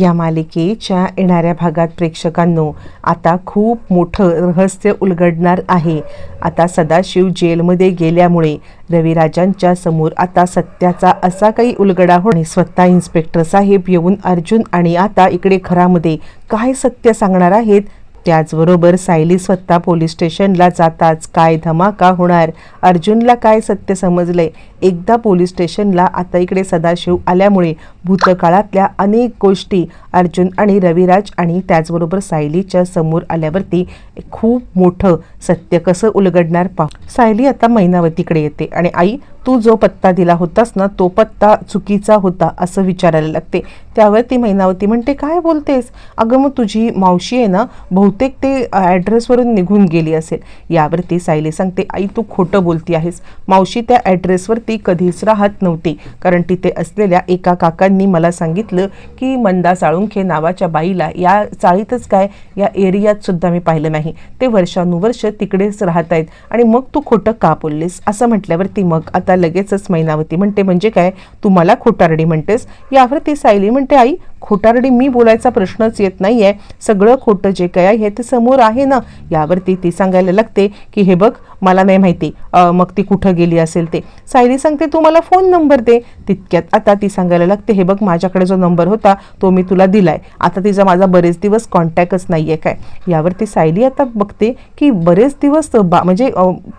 या मालिकेच्या येणाऱ्या भागात प्रेक्षकांनो आता खूप मोठं रहस्य उलगडणार आहे. आता सदाशिव जेलमध्ये गेल्यामुळे रविराजांच्या समोर आता सत्याचा असा काही उलगडा होणे स्वतः इन्स्पेक्टर साहेब येऊन अर्जुन आणि आता इकडे घरामध्ये काय सत्य सांगणार आहेत? त्याचबरोबर सायली स्वतः पोलीस स्टेशनला जाताच काय धमाका होणार? अर्जुनला काय सत्य समजलंय? एकदा पोलीस स्टेशनला आता इकडे सदाशिव आल्यामुळे भूतकाळातल्या अनेक गोष्टी अर्जुन आणि रविराज आणि त्याचबरोबर सायलीच्या समोर आल्यावरती खूप मोठं सत्य कसं उलगडणार पा सायली आता महिनावतीकडे येते आणि आई तू जो पत्ता दिला होतास ना तो पत्ता चुकीचा होता असं विचारायला लागते. त्यावर ती महिनावती म्हणते काय बोलतेस? अगं मग तुझी मावशी आहे ना बहुतेक ते ॲड्रेसवरून निघून गेली असेल. यावरती सायली सांगते आई तू खोटं बोलती आहेस. मावशी त्या ॲड्रेसवरती कधीच राहत नव्हती कारण तिथे असलेल्या एका त्यांनी मला सांगितलं की मंदा साळुंखे नावाच्या बाईला या चाळीतच काय या एरियात सुद्धा मी पाहिलं नाही. ते वर्षानुवर्ष तिकडेच राहत आहेत आणि मग तू खोटं का बोललीस? असं म्हटल्यावरती मग आता लगेचच मैनावती म्हणते म्हणजे काय? तू मला खोटारडी म्हणतेस? यावर ती सायली म्हणते आई खोटारडी मी बोलायचा प्रश्नच येत नाहीये. सगळं खोटं जे काय आहे ते समोर आहे ना. यावरती ती सांगायला लागते की हे बघ मला नाही माहिती मग ती कुठं गेली असेल ते. सायली सांगते तू मला फोन नंबर दे. तितक्यात आता ती सांगायला लागते हे बघ माझ्याकडे जो नंबर होता तो मी तुला दिलाय. आता तिचा माझा बरेच दिवस कॉन्टॅक्टच नाहीये काय. यावरती सायली आता बघते की बरेच दिवस बा म्हणजे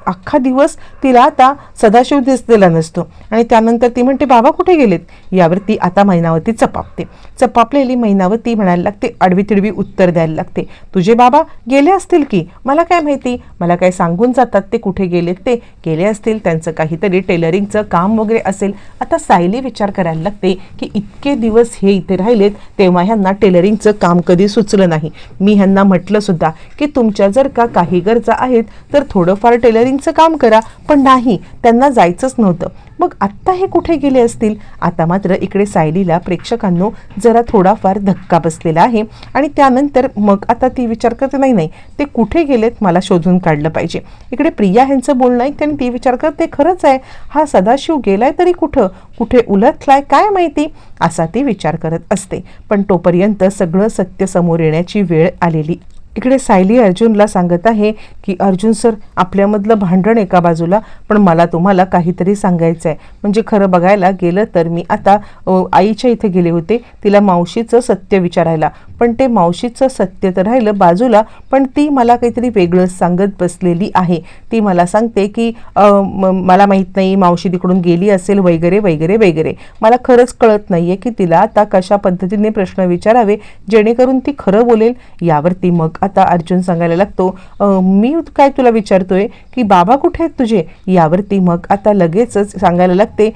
अख्खा दिवस तिला आता सदाशिव दिसलेला नसतो. आणि त्यानंतर ती म्हणते बाबा कुठे गेलेत? यावरती आता महिनावरती चपापते. चप चपापलेली महिनावती म्हणायला लागते आडवी तिडवी उत्तर द्यायला लागते. तुझे बाबा गेले असतील की? मला काय माहिती? मला काय सांगून जातात ते कुठे गेलेत ते? गेले असतील त्यांचं काहीतरी टेलरिंगचं काम वगैरे असेल. आता सायली विचार करायला लागते की इतके दिवस हे इथे राहिलेत तेव्हा ह्यांना टेलरिंगचं काम कधी सुचलं नाही. मी ह्यांना म्हटलं सुद्धा की तुमच्या जर का काही गरजा आहेत तर थोडंफार टेलरिंगचं काम करा. पण नाही त्यांना जायचंच नव्हतं. मग आत्ता हे कुठे गेले असतील? आता मात्र इकडे सायलीला प्रेक्षकांनो जरा थोडाफार धक्का बसलेला आहे. आणि त्यानंतर मग आता ती विचार करते नाही नाही ते कुठे गेलेत मला शोधून काढलं पाहिजे. इकडे प्रिया ह्यांचं बोलणं ऐकते आणि ती विचार करते खरंच आहे हा सदाशिव गेलाय तरी कुठं? कुठे उलटलाय काय माहिती? असा ती विचार करत असते. पण तोपर्यंत सगळं सत्य समोर येण्याची वेळ आलेली इकडे सायली अर्जुनला सांगत आहे की अर्जुन सर आपल्यामधलं भांडण एका बाजूला पण मला तुम्हाला काहीतरी सांगायचं आहे म्हणजे खरं बघायला गेलं तर मी आता आईच्या इथे गेले होते. तिला मावशीचं सत्य विचारायला. पण ते मावशीचं सत्य तर राहिलं बाजूला पण ती मला काहीतरी वेगळं सांगत बसलेली आहे. ती मला सांगते की मला माहीत नाही मावशी तिकडून गेली असेल वगैरे वगैरे वगैरे. मला खरंच कळत नाही आहे की तिला आता कशा पद्धतीने प्रश्न विचारावे जेणेकरून ती खरं बोलेल. यावरती मग आता अर्जुन सांगायला लागतो मी काय तुला विचारतोय की बाबा कुठे आहेत तुझे? यावरती मग आता लगेचच सांगायला लागते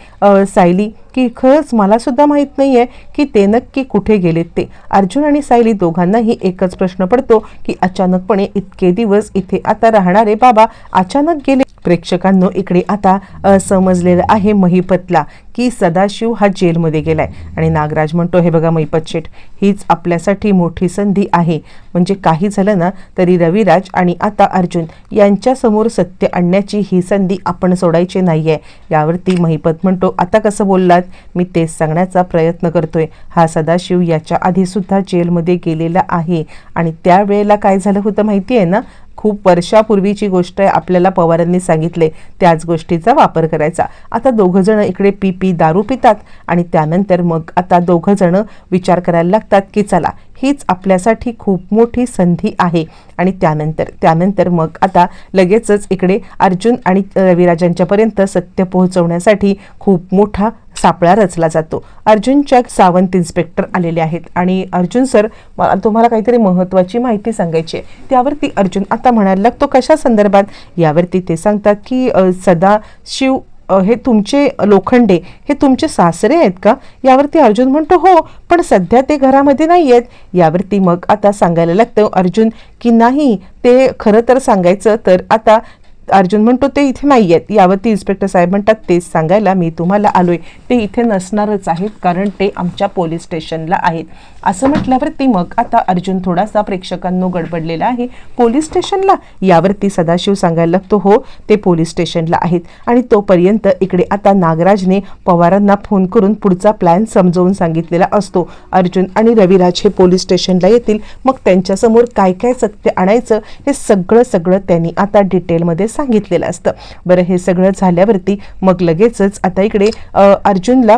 सायली की खरंच मलासुद्धा माहीत नाही आहे की ते नक्की कुठे गेलेत ते. अर्जुन आणि सायली दोघांनाही एकच प्रश्न पडतो की अचानकपणे इतके दिवस इथे आता राहणारे बाबा अचानक गेले. प्रेक्षकांनो इकडे आता समजलेलं आहे महिपतला की सदाशिव हा जेलमध्ये गेलाय. आणि नागराज म्हणतो हे बघा महिपत शेठ हीच आपल्यासाठी मोठी संधी आहे. म्हणजे काही झालं ना तरी रविराज आणि आता अर्जुन यांच्यासमोर सत्य आणण्याची ही संधी आपण सोडायची नाही आहे यावरती महिपत म्हणतो आता कसं बोललात? मी तेच सांगण्याचा प्रयत्न करतोय. हा सदाशिव याच्या आधी सुद्धा जेलमध्ये गेलेला आहे. आणि त्यावेळेला काय झालं होतं माहिती आहे ना? खूप वर्षापूर्वीची गोष्ट आहे आपल्याला पवारांनी सांगितले त्याच गोष्टीचा वापर करायचा. आता दोघंजणं इकडे पी पी दारू पितात आणि त्यानंतर मग आता दोघंजणं विचार करायला लागतात की चला हीच आपल्यासाठी खूप मोठी संधी आहे. आणि त्यानंतर त्यानंतर मग आता लगेचच इकडे अर्जुन आणि रविराजांच्यापर्यंत सत्य पोहोचवण्यासाठी खूप मोठा सापळा रचला जातो. अर्जुनच्या सावंत इन्स्पेक्टर आलेले आहेत. आणि अर्जुन सर मला तुम्हाला काहीतरी महत्त्वाची माहिती सांगायची आहे. त्यावरती अर्जुन आता म्हणायला लागतो कशा संदर्भात? यावरती ते सांगतात की सदा सदाशिव हे तुमचे लोखंडे हे तुमचे सासरे आहेत का? यावरती अर्जुन म्हणतो हो पण सध्या ते घरामध्ये नाही आहेत. यावरती मग आता सांगायला लागतं अर्जुन की नाही ते खरं तर सांगायचं तर आता अर्जुन म्हणतो ते इथे नाही आहेत यावरती इन्स्पेक्टर साहेब म्हणतात तेच सांगायला मी तुम्हाला आलोय. ते इथे नसणारच आहेत कारण ते आमच्या पोलीस स्टेशनला आहेत. असं म्हटल्यावरती मग आता अर्जुन थोडासा प्रेक्षकांनो गडबडलेला आहे. पोलीस स्टेशनला यावरती सदाशिव सांगायला लागतो हो ते पोलीस स्टेशनला आहेत. आणि तोपर्यंत इकडे आता नागराजने पवारांना फोन करून पुढचा प्लॅन समजावून सांगितलेला असतो. अर्जुन आणि रविराज हे पोलीस स्टेशनला येतील. मग त्यांच्यासमोर काय काय सत्य आणायचं हे सगळं सगळं त्यांनी आता डिटेलमध्ये सांगितलेलं असतं. बरं हे सगळं झाल्यावरती मग लगेचच आता इकडे अर्जुनला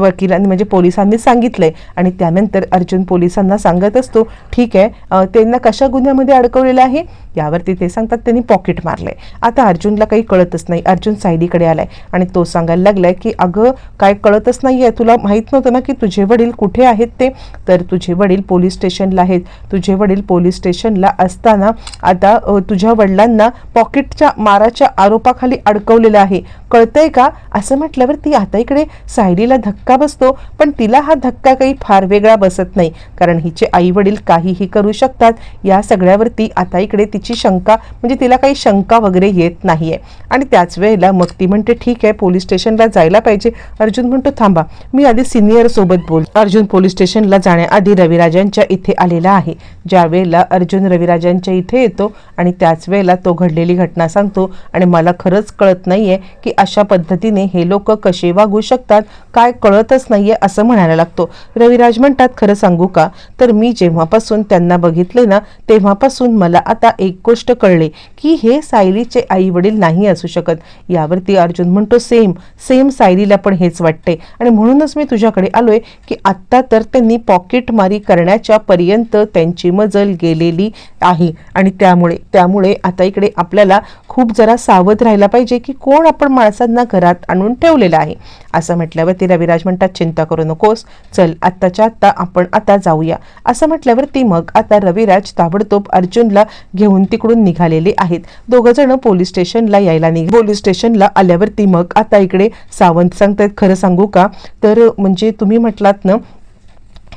वकिलांनी म्हणजे पोलिसांनी सांगितलंय. आणि त्यानंतर अर्जुन पोलिसांना सांगत असतो ठीक आहे त्यांना कशा गुन्ह्यामध्ये अडकवलेलं आहे? यावरती ते सांगतात त्यांनी पॉकेट मारलंय. आता अर्जुनला काही कळतच नाही. अर्जुन सायलीकडे आलाय आणि तो सांगायला लागलाय की अगं काय कळतच नाहीये. तुला माहीत नव्हतं ना की तुझे वडील कुठे आहेत ते? तर तुझे वडील पोलीस स्टेशनला आहेत. तुझे वडील पोलीस स्टेशनला असताना आता तुझ्या वडिलांना पॉकेटच्या माराच्या आरोपाखाली अडकवलेलं आहे. कळतंय का? असं म्हटल्यावर ती आता इकडे सायलीला धक्का बसतो पण तिला हा धक्का काही फार वेगळा बसत नाही. कारण हिचे आई वडील काहीही करू शकतात. या सगळ्यावरती आता इकडे ती तिची शंका म्हणजे तिला काही शंका वगैरे येत नाहीये. आणि त्याच वेळेला मग ती म्हणते ठीक आहे पोलीस स्टेशनला जायला पाहिजे. अर्जुन म्हणतो थांबा मी आधी सिनियर सोबत बोल. अर्जुन पोलीस स्टेशनला जाण्याआधी रविराजांच्या इथे आलेला आहे. ज्या वेळेला अर्जुन रविराजांच्या इथे येतो आणि त्याच वेळेला तो घडलेली घटना सांगतो आणि मला खरंच कळत नाहीये की अशा पद्धतीने हे लोक कसे वागू शकतात काय कळतच नाहीये असं म्हणायला लागतो. रविराज म्हणतात खरं सांगू का? तर मी जेव्हापासून त्यांना बघितले ना तेव्हापासून मला आता एक गोष्ट कळले की हे सायलीचे आई वडील नाही असू शकत. यावरती अर्जुन म्हणतो सेम सेम सायलीला पण हेच वाटते. आणि म्हणूनच मी तुझ्याकडे आलोय की आत्ता तर त्यांनी पॉकेटमारी करण्याच्या पर्यंत त्यांची मजल गेलेली आहे. आणि त्यामुळे त्यामुळे आता इकडे आपल्याला खूप जरा सावध राहायला पाहिजे की कोण आपण माणसांना घरात आणून ठेवलेलं आहे. असं म्हटल्यावरती रविराज म्हणतात चिंता करू नकोस. चल आत्ताच्या आत्ता आपण आता जाऊया. असं म्हटल्यावरती मग आता रविराज ताबडतोब अर्जुनला घेऊन घेऊन तिकडून निघालेले आहेत. दोघं जण पोलीस स्टेशनला यायला निघ पोलीस स्टेशनला आल्यावरती मग आता इकडे सावंत सांगतायत खरं सांगू का? तर म्हणजे तुम्ही म्हटलात ना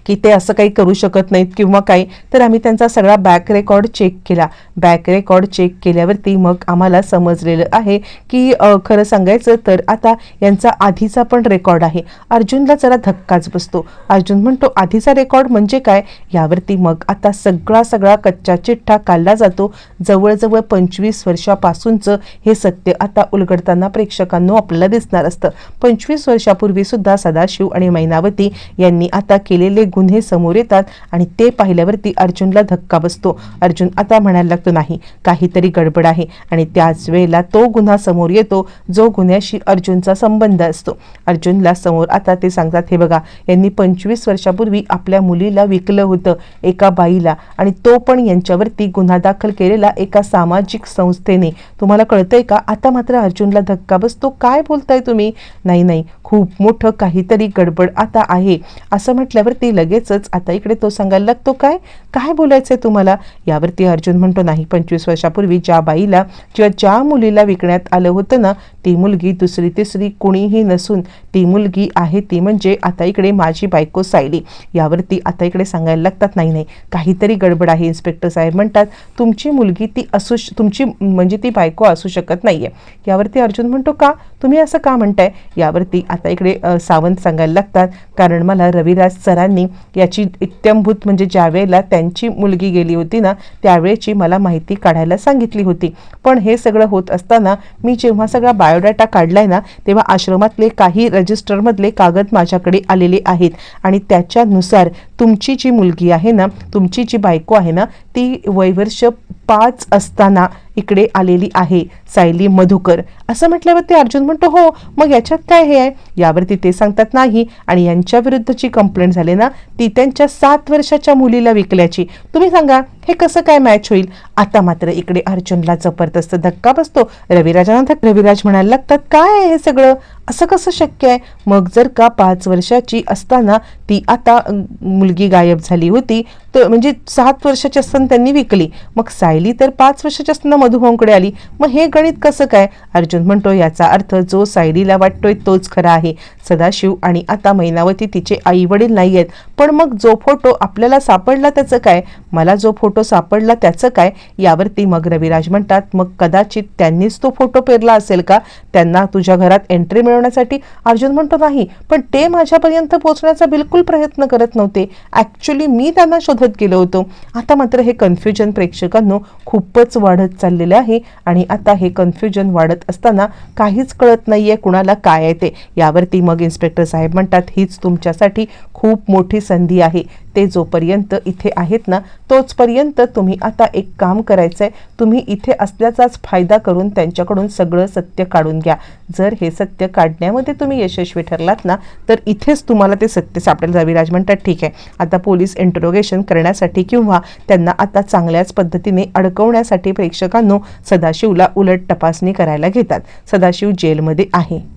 की ते असं काही करू शकत नाहीत किंवा काही. तर आम्ही त्यांचा सगळा बॅक रेकॉर्ड चेक केला. बॅक रेकॉर्ड चेक केल्यावरती मग आम्हाला समजलेलं आहे की खरं सांगायचं तर आता यांचा आधीचा पण रेकॉर्ड आहे. अर्जुनला जरा धक्काच बसतो. अर्जुन म्हणतो आधीचा रेकॉर्ड म्हणजे काय? यावरती मग आता सगळा सगळा कच्चा चिठ्ठा काढला जातो. जवळजवळ पंचवीस वर्षापासूनचं हे सत्य आता उलगडताना प्रेक्षकांनो आपल्याला दिसणार असतं. पंचवीस वर्षापूर्वी सुद्धा सदाशिव आणि मैनावती यांनी आता केलेले गुन्हे समोर येतात आणि ते पाहिल्यावरती अर्जुनला धक्का बसतो. अर्जुन आता म्हणायला लागतो नाही काहीतरी गडबड आहे. आणि त्याच वेळेला तो गुन्हा समोर येतो जो गुन्ह्याशी अर्जुनचा संबंध असतो. अर्जुनला समोर आता ते सांगतात हे बघा यांनी पंचवीस वर्षापूर्वी आपल्या मुलीला विकलं होतं एका बाईला आणि तो पण यांच्यावरती गुन्हा दाखल केलेला एका सामाजिक संस्थेने. तुम्हाला कळतंय का? आता मात्र अर्जुनला धक्का बसतो. काय बोलताय तुम्ही? नाही नाही खूप मोठं काहीतरी गडबड आता आहे. असं म्हटल्यावरती लगेचच आता इकडे तो सांगायला लागतो काय? काय बोलायचंय तुम्हाला? यावरती अर्जुन म्हणतो नाही पंचवीस वर्षापूर्वी ज्या बाईला किंवा ज्या मुलीला विकण्यात आलं होतं ना ती मुलगी दुसरी तिसरी कुणीही नसून ती मुलगी आहे ती म्हणजे आता इकडे माझी बायको सायली. यावरती आता इकडे सांगायला लागतात नाही नाही काहीतरी गडबड आहे इन्स्पेक्टर साहेब म्हणतात. तुमची मुलगी ती असू तुमची म्हणजे ती बायको असू शकत नाही आहे यावरती अर्जुन म्हणतो का? तुम्ही असं का म्हणताय? यावरती आता इकडे सावंत सांगायला लागतात. कारण मला रविराज सरांनी याची इत्यंभूत म्हणजे ज्यावेळेला त्यांची मुलगी गेली होती ना त्यावेळेची मला माहिती काढायला सांगितली होती. पण हे सगळं होत असताना मी जेव्हा सगळा बायोडाटा काढलाय ना तेव्हा आश्रमातले काही रजिस्टरमधले कागद माझ्याकडे आलेले आहेत. आणि त्याच्यानुसार तुमची जी मुलगी आहे ना तुमची जी बायको आहे ना ती वयवर्ष पाच असताना इकडे आलेली आहे सायली मधुकर. असं म्हटल्यावर ते अर्जुन म्हणतो हो मग याच्यात काय हे आहे? यावरती ते सांगतात नाही आणि यांच्या विरुद्धची कंप्लेंट झाली ना ती त्यांच्या सात वर्षाच्या मुलीला विकल्याची. तुम्ही सांगा हे कसं काय मॅच होईल? आता मात्र इकडे अर्जुनला जबरदस्त धक्का बसतो. रविराजांना रविराज म्हणायला लागतात काय आहे हे सगळं? असं कसं शक्य आहे? मग जर का पाच वर्षाची असताना ती आता मुलगी गायब झाली होती तर म्हणजे सात वर्षाची असताना त्यांनी विकली. मग सायली तर पाच वर्षाची असताना मधुभाऊंकडे आली. मग हे गणित कसं काय? अर्जुन म्हणतो याचा अर्थ जो सायलीला वाटतोय तोच खरा आहे. सदाशिव आणि आता मैनावती तिचे आई वडील नाही आहेत पण मग जो फोटो आपल्याला सापडला त्याचं काय? मला जो फोटो सापडला त्याचं काय? यावरती मग रविराज म्हणतात मग कदाचित त्यांनीच तो फोटो पेरला असेल का? त्यांना तुझ्या घरात एंट्री मिळवण्यासाठी अर्जुन म्हणतो नाही पण ते माझ्यापर्यंत पोहोचण्याचा बिलकुल प्रयत्न करत नव्हते. ॲक्च्युली मी त्यांना शोधत गेलो होतो. आता मात्र हे कन्फ्युजन प्रेक्षकांनो खूपच वाढत चाललेलं आहे आणि आता हे कन्फ्युजन वाढत असताना काहीच कळत नाहीये कुणाला काय आहे ते. यावरती मग इन्स्पेक्टर साहेब म्हणतात हीच तुमच्यासाठी खूप मोठी संधी आहे. ते जोपर्यंत इथे आहेत ना तोचपर्यंत तुम्ही आता एक काम करायचं आहे तुम्ही इथे असल्याचाच फायदा करून त्यांच्याकडून सगळं सत्य काढून घ्या. जर हे सत्य काढण्यामध्ये तुम्ही यशस्वी ठरलात ना तर इथेच तुम्हाला ते सत्य सापडेल. रविराज म्हणतात ठीक आहे. आता पोलीस इंटरोगेशन करण्यासाठी किंवा त्यांना आता चांगल्याच पद्धतीने अडकवण्यासाठी प्रेक्षकांनो सदाशिवला उलट तपासणी करायला घेतात. सदाशिव जेलमध्ये आहे.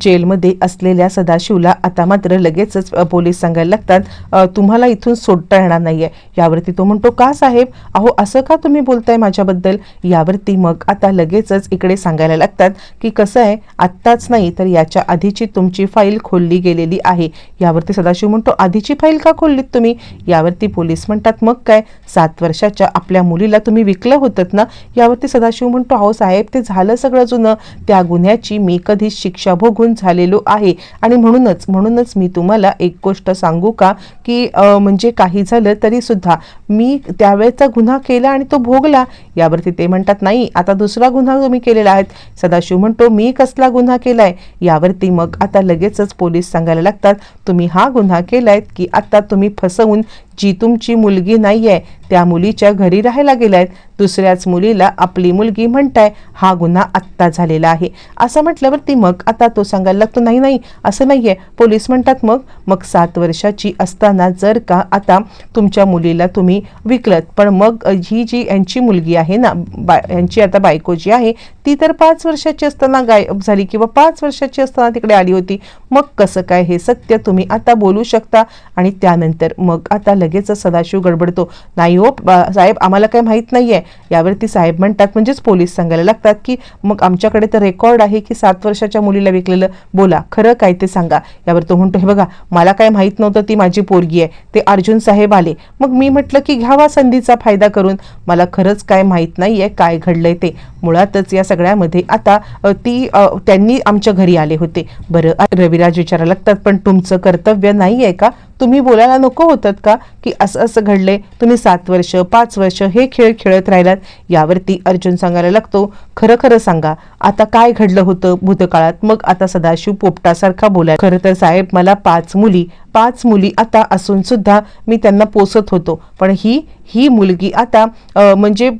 जेलमध्ये असलेल्या सदाशिवला आता मात्र लगेचच पोलीस सांगायला लागतात तुम्हाला इथून सोडता येणार नाही आहे यावरती तो म्हणतो का साहेब? अहो असं का तुम्ही बोलताय माझ्याबद्दल? यावरती मग आता लगेचच इकडे सांगायला लागतात की कसं आहे? आत्ताच नाही तर याच्या आधीची तुमची फाईल खोलली गेलेली आहे. यावरती सदाशिव म्हणतो आधीची फाईल का खोललीत तुम्ही? यावरती पोलीस म्हणतात मग काय? सात वर्षाच्या आपल्या मुलीला तुम्ही विकलं होतं ना? यावरती सदाशिव म्हणतो अहो साहेब ते झालं सगळं जुनं. त्या गुन्ह्याची मी कधीच शिक्षा भोग भोगून झालेलो आहे. आणि म्हणूनच म्हणूनच मी तुम्हाला एक गोष्ट सांगू का की म्हणजे काही झालं तरी सुद्धा मी त्यावेळेचा गुन्हा केला आणि तो भोगला. यावरती ते म्हणतात नाही आता दुसरा गुन्हा तुम्ही केलेला आहे. सदाशिव म्हणतो मी कसला गुन्हा केलाय? यावरती मग आता लगेचच पोलीस सांगायला लागतात तुम्ही हा गुन्हा केलाय की आता तुम्ही फसवून जी तुमची मुलगी नाही आहे त्या मुलीच्या घरी राहायला गेलायत. दुसऱ्याच मुलीला आपली मुलगी म्हणताय हा गुन्हा आत्ता झालेला आहे. असं म्हटल्यावरती मग आता तो सांगायला लागतो नाही नाही असं नाही आहे पोलीस म्हणतात मग मग सात वर्षाची असताना जर का आता तुमच्या मुलीला तुम्ही विकलत पण मग ही जी यांची मुलगी आहे ना बा यांची आता बायको जी आहे ती तर पाच वर्षाची असताना गायब झाली किंवा पाच वर्षाची असताना तिकडे आली होती. मग कसं काय हे सत्य तुम्ही आता बोलू शकता? आणि त्यानंतर मग आता लगेच सदाशिव गडबडतो. नाही हो साहेब आम्हाला काही माहीत नाही आहे यावरती साहेब म्हणतात म्हणजेच पोलीस सांगायला लागतात की मग आमच्याकडे तर रेकॉर्ड आहे की सात वर्षाच्या मुलीला विकलेलं. बोला खरं काय ते सांगा. यावर तो म्हणतो हे बघा मला काय माहीत नव्हतं ती माझी पोरगी आहे. ते अर्जुन साहेब आले. मग मी म्हटलं की घ्यावा संधीचा फायदा करून. मला खरंच काय माहीत नाही आहे काय घडलंय ते. मुळातच या सगळ्यामध्ये आता ती त्यांनी आमच्या घरी आले होते. बरं रविराज विचारायला लागतात पण तुमचं कर्तव्य नाही आहे का? तुम्ही बोलायला नको होतात का? की असं असं घडलंय तुम्ही सात वर्ष पाच वर्ष हे खेळ खेळत राहिलात यावरती अर्जुन सांगायला लागतो खरं खरं सांगा आता काय घडलं होतं भूतकाळात? मग आता सदाशिव पोपटासारखा बोलाय. खरं तर साहेब मला पाच मुली पाच मुली आता असून सुद्धा मी त्यांना पोसत होतो. पण ही ही मुलगी आता म्हणजे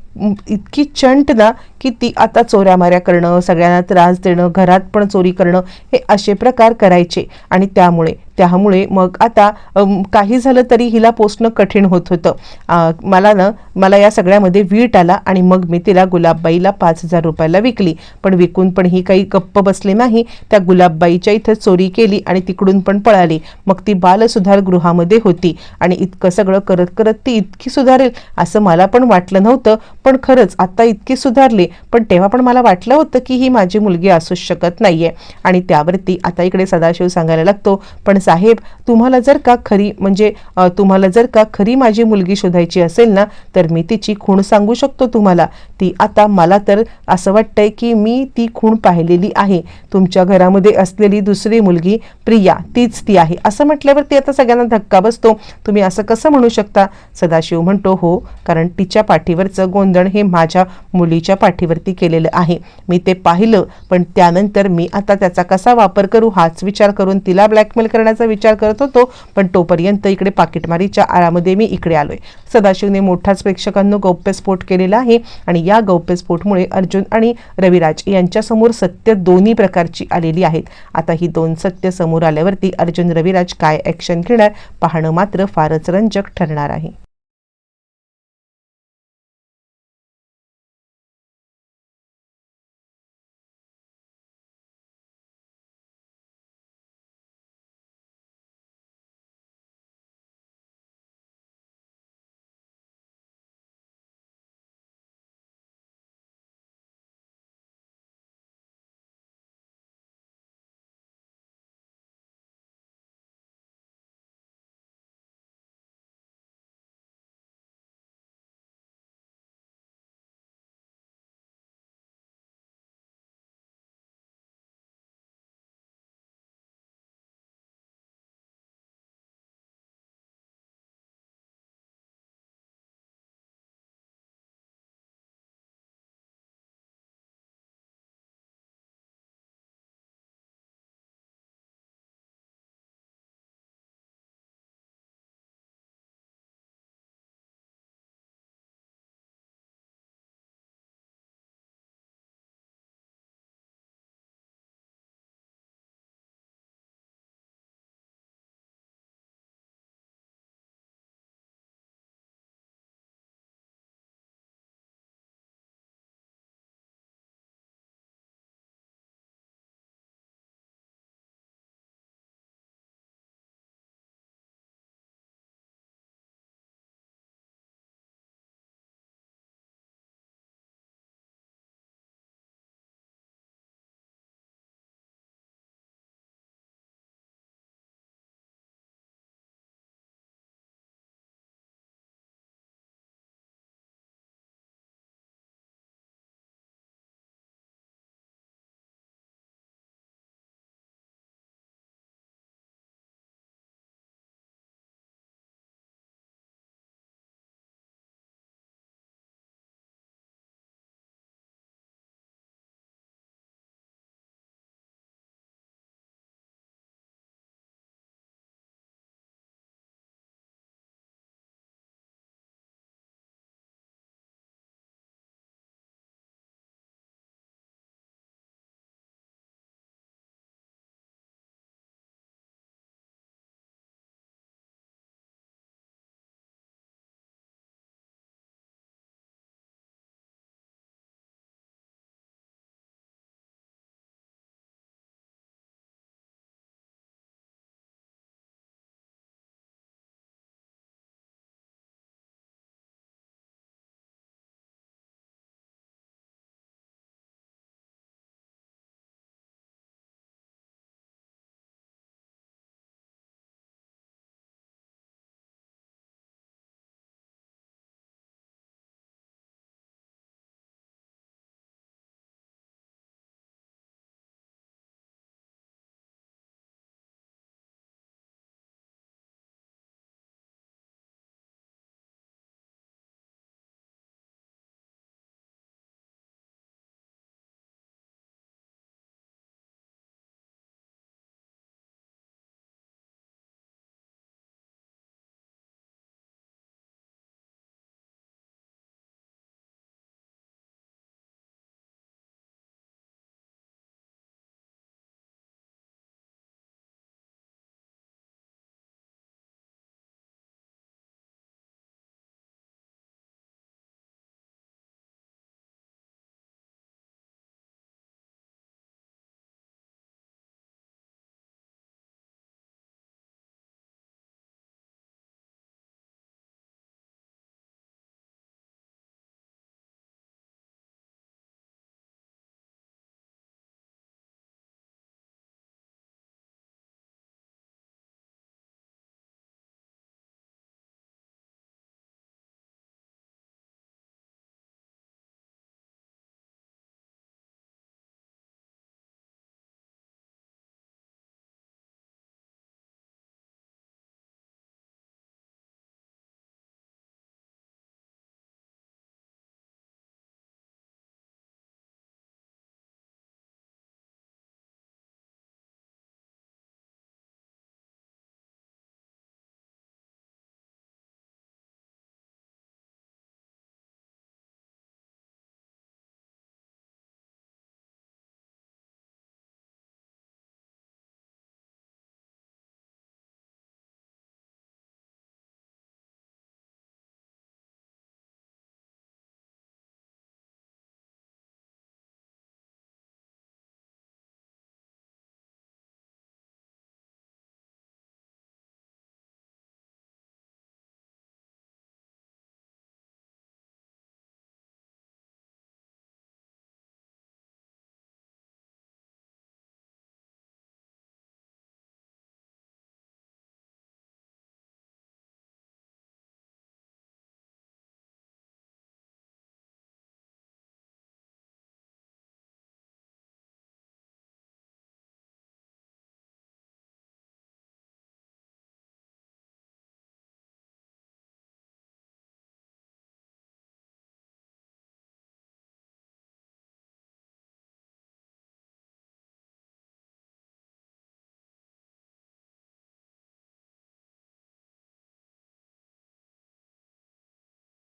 इतकी चंट ना की ती आता चोऱ्यामाऱ्या करणं सगळ्यांना त्रास देणं घरात पण चोरी करणं हे असे प्रकार करायचे. आणि त्यामुळे त्यामुळे मग आता काही झालं तरी हिला पोसणं कठीण होत होतं. मला ना मला या सगळ्यामध्ये वीट आला आणि मग मी तिला गुलाबबाईला पाच हजार रुपयाला विकली. पण विकून पण ही काही गप्प बसली नाही. त्या गुलाबबाईच्या इथं चोरी केली आणि तिकडून पण पळाली. मग ती बालसुधार गृहामध्ये होती आणि इतकं सगळं करत करत ती इतकी सुधारेल असं मला पण वाटलं नव्हतं. पण खरंच आता इतकी सुधारली. पण तेव्हा पण मला वाटलं होतं की ही माझी मुलगी असूच शकत नाहीये. आणि त्यावरती आता इकडे सदाशिव सांगायला लागतो. पण साहेब तुम्हाला जर का खरी म्हणजे तुम्हाला जर का खरी माझी मुलगी शोधायची असेल ना तर मी तिची खूण सांगू शकतो तुम्हाला. ती आता मला तर असं वाटतंय की मी ती खूण पाहिलेली आहे. तुमच्या घरामध्ये असलेली दुसरी मुलगी प्रिया तीच ती आहे. असं म्हटल्यावर ती आता सगळ्यांना धक्का बसतो. तुम्ही असं कसं म्हणू शकता? सदाशिव म्हणतो हो कारण तिच्या पाठीवरचं गोंधळ हे माझ्या मुलीच्या पाठीवरती केलेलं आहे. मी ते पाहिलं पण त्यानंतर मी आता त्याचा कसा वापर करू हाच विचार करून तिला ब्लॅकमेल करण्याचा विचार करत होतो पण तोपर्यंत इकडे पाकिटमारीच्या आळामध्ये मी इकडे आलोय. सदाशिवने मोठाच प्रेक्षकांनो गौप्यस्फोट केलेला आहे. आणि या गौप्यस्फोटमुळे अर्जुन आणि रविराज यांच्यासमोर सत्य दोन्ही प्रकारची आलेली आहेत. आता ही दोन सत्य समोर आल्यावरती अर्जुन रविराज काय ॲक्शन घेणार? पाहणं मात्र फारच रंजक ठरणार आहे.